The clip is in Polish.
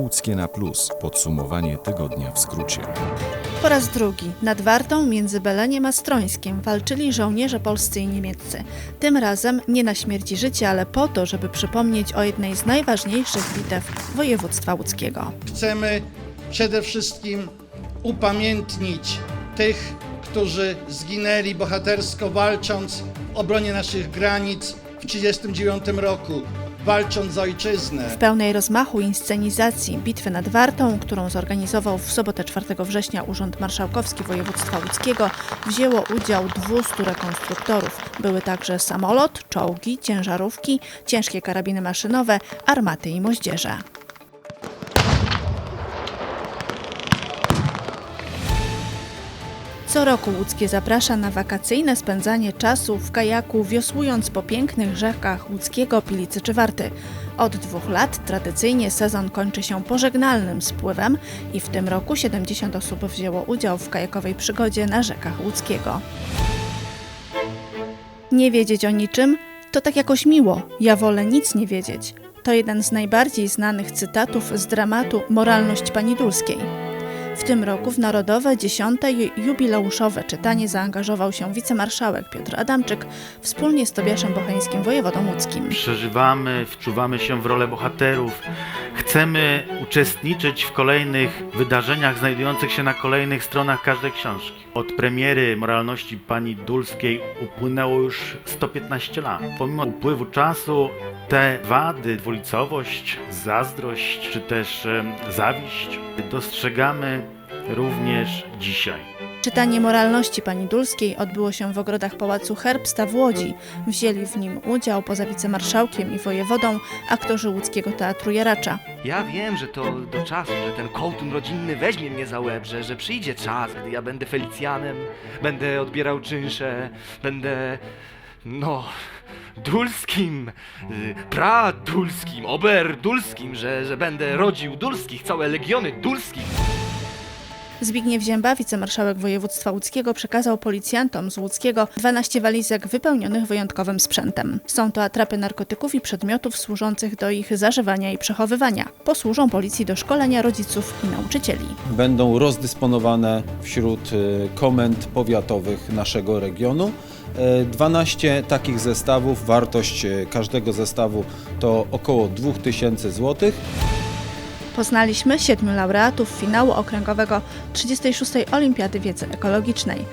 Łódzkie na Plus. Podsumowanie tygodnia w skrócie. Po raz drugi nad Wartą między Beleniem a Strońskiem walczyli żołnierze polscy i niemieccy. Tym razem nie na śmierć i życie, ale po to, żeby przypomnieć o jednej z najważniejszych bitew województwa łódzkiego. Chcemy przede wszystkim upamiętnić tych, którzy zginęli bohatersko walcząc w obronie naszych granic w 1939 roku, walcząc za ojczyznę. W pełnej rozmachu inscenizacji bitwy nad Wartą, którą zorganizował w sobotę 4 września Urząd Marszałkowski Województwa Łódzkiego, wzięło udział 200 rekonstruktorów. Były także samolot, czołgi, ciężarówki, ciężkie karabiny maszynowe, armaty i moździerze. Co roku Łódzkie zaprasza na wakacyjne spędzanie czasu w kajaku, wiosłując po pięknych rzekach Łódzkiego, Pilicy czy Warty. Od dwóch lat tradycyjnie sezon kończy się pożegnalnym spływem i w tym roku 70 osób wzięło udział w kajakowej przygodzie na rzekach Łódzkiego. Nie wiedzieć o niczym to tak jakoś miło. Ja wolę nic nie wiedzieć. To jeden z najbardziej znanych cytatów z dramatu Moralność Pani Dulskiej. W tym roku w narodowe, dziesiąte jubileuszowe czytanie zaangażował się wicemarszałek Piotr Adamczyk wspólnie z Tobiaszem Bocheńskim, wojewodą łódzkim. przeżywamy, wczuwamy się w rolę bohaterów. Chcemy uczestniczyć w kolejnych wydarzeniach znajdujących się na kolejnych stronach każdej książki. Od premiery moralności pani Dulskiej upłynęło już 115 lat. Pomimo upływu czasu te wady, dwulicowość, zazdrość czy też zawiść dostrzegamy również dzisiaj. Czytanie moralności pani Dulskiej odbyło się w ogrodach Pałacu Herbsta w Łodzi. Wzięli w nim udział poza wicemarszałkiem i wojewodą aktorzy łódzkiego teatru Jaracza. Ja wiem, że to do czasu, że ten kołtun rodzinny weźmie mnie za łeb, że, że przyjdzie czas, gdy ja będę Felicjanem, będę odbierał czynsze, będę, no, Dulskim, y, pra-Dulskim, ober-Dulskim, że, że będę rodził Dulskich, całe legiony Dulskich. Zbigniew Zięba, wicemarszałek województwa łódzkiego, przekazał policjantom z łódzkiego 12 walizek wypełnionych wyjątkowym sprzętem. Są to atrapy narkotyków i przedmiotów służących do ich zażywania i przechowywania. Posłużą policji do szkolenia rodziców i nauczycieli. będą rozdysponowane wśród y, komend powiatowych naszego regionu. E, 12 takich zestawów, wartość y, każdego zestawu to około 2000 zł. Poznaliśmy siedmiu laureatów finału okręgowego 36. Olimpiady Wiedzy Ekologicznej.